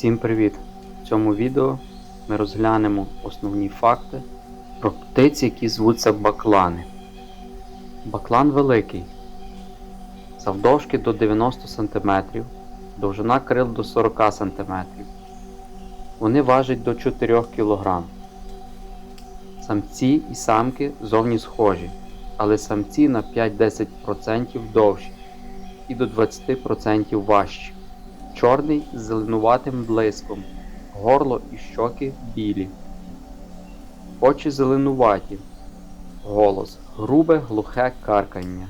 Всім привіт! В цьому відео ми розглянемо основні факти про птиць, які звуться баклани. Баклан великий, завдовжки до 90 см, довжина крил до 40 см. Вони важать до 4 кг. Самці і самки зовні схожі, але самці на 5-10% довші і до 20% важчі. Чорний з зеленуватим блиском, горло і щоки білі. Очі зеленуваті, голос грубе глухе каркання.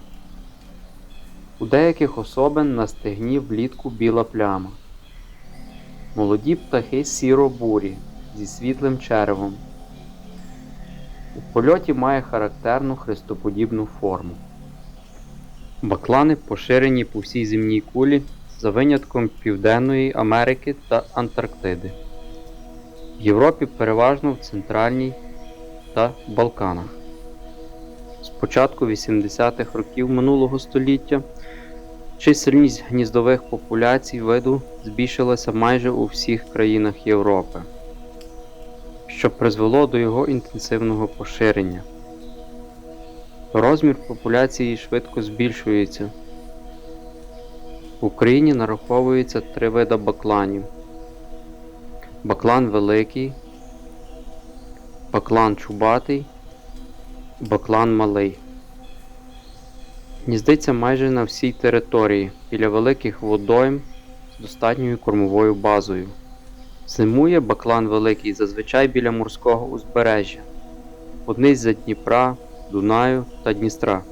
У деяких особин на стегні влітку біла пляма. Молоді птахи сіро-бурі зі світлим черевом. У польоті має характерну хрестоподібну форму. Баклани поширені по всій земній кулі за винятком Південної Америки та Антарктиди. В Європі переважно в Центральній та Балканах. З початку 80-х років минулого століття чисельність гніздових популяцій виду збільшилася майже у всіх країнах Європи, що призвело до його інтенсивного поширення. Розмір популяції швидко збільшується. В Україні нараховується три вида бакланів. Баклан великий, баклан чубатий, баклан малий. Гніздиться майже на всій території біля великих водойм з достатньою кормовою базою. Зимує баклан великий зазвичай біля морського узбережжя, одний з Дніпра, Дунаю та Дністра.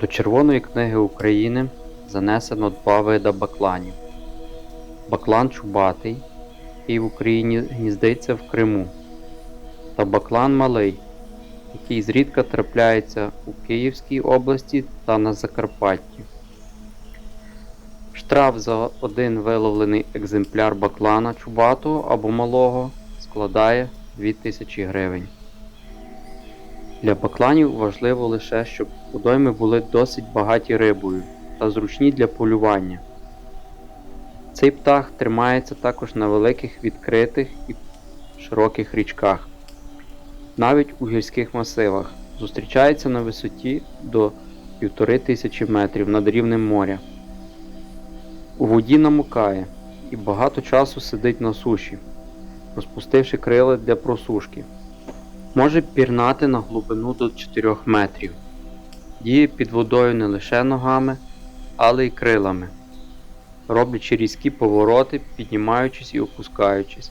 До Червоної книги України занесено два вида бакланів. Баклан чубатий, який в Україні гніздиться в Криму, та баклан малий, який зрідка трапляється у Київській області та на Закарпатті. Штраф за один виловлений екземпляр баклана чубатого або малого складає 2000 гривень. Для бакланів важливо лише, щоб водойми були досить багаті рибою та зручні для полювання. Цей птах тримається також на великих відкритих і широких річках, навіть у гірських масивах, зустрічається на висоті до 1500 метрів над рівнем моря. У воді намокає і багато часу сидить на суші, розпустивши крила для просушки. Може пірнати на глибину до 4 метрів. Діє під водою не лише ногами, але й крилами, роблячи різкі повороти, піднімаючись і опускаючись.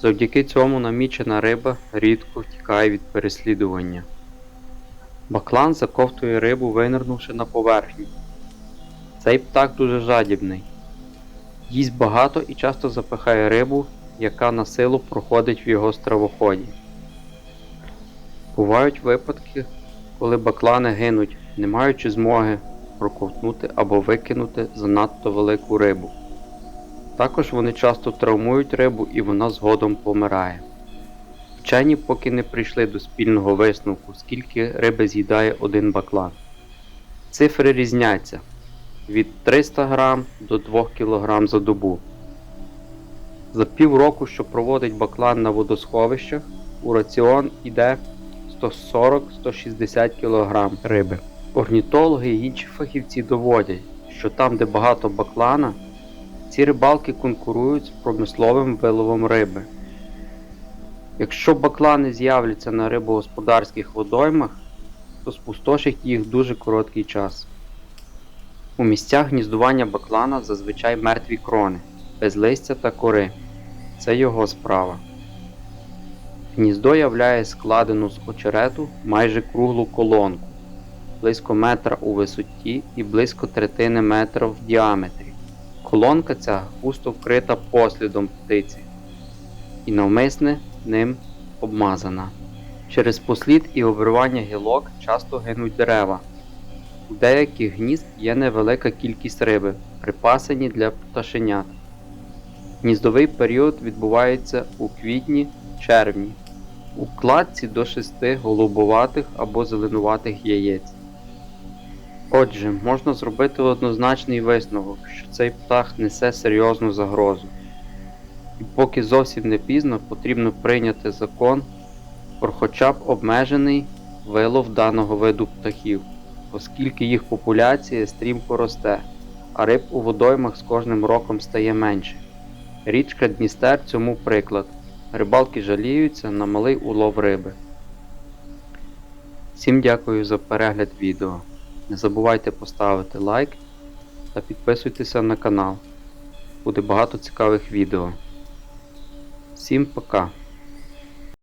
Завдяки цьому намічена риба рідко втікає від переслідування. Баклан заковтує рибу, винирнувши на поверхню. Цей птах дуже жадібний. Їсть багато і часто запихає рибу, яка на силу проходить в його стравоході. Бувають випадки, коли баклани гинуть, не маючи змоги проковтнути або викинути занадто велику рибу. Також вони часто травмують рибу і вона згодом помирає. Вчені поки не прийшли до спільного висновку, скільки риби з'їдає один баклан. Цифри різняться від 300 грам до 2 кг за добу. За півроку, що проводить баклан на водосховищах, у раціон йде 140-160 кг риби. Орнітологи і інші фахівці доводять, що там, де багато баклана, ці рибалки конкурують з промисловим виловом риби. Якщо баклани з'являться на рибогосподарських водоймах, то спустошить їх дуже короткий час. У місцях гніздування баклана зазвичай мертві крони, без листя та кори. Це його справа. Гніздо являє складену з очерету майже круглу колонку, близько метра у висоті і близько третини метра в діаметрі. Колонка ця густо вкрита послідом птиці і навмисне ним обмазана. Через послід і обривання гілок часто гинуть дерева. У деяких гнізд є невелика кількість риби, припасені для пташенят. Гніздовий період відбувається у квітні-червні. У кладці до 6 голубоватих або зеленуватих яєць. Отже, можна зробити однозначний висновок, що цей птах несе серйозну загрозу. І поки зовсім не пізно, потрібно прийняти закон про хоча б обмежений вилов даного виду птахів, оскільки їх популяція стрімко росте, а риб у водоймах з кожним роком стає менше. Річка Дністер цьому приклад. Рибалки жаліються на малий улов риби. Всім дякую за перегляд відео. Не забувайте поставити лайк та підписуйтеся на канал. Буде багато цікавих відео. Всім пока!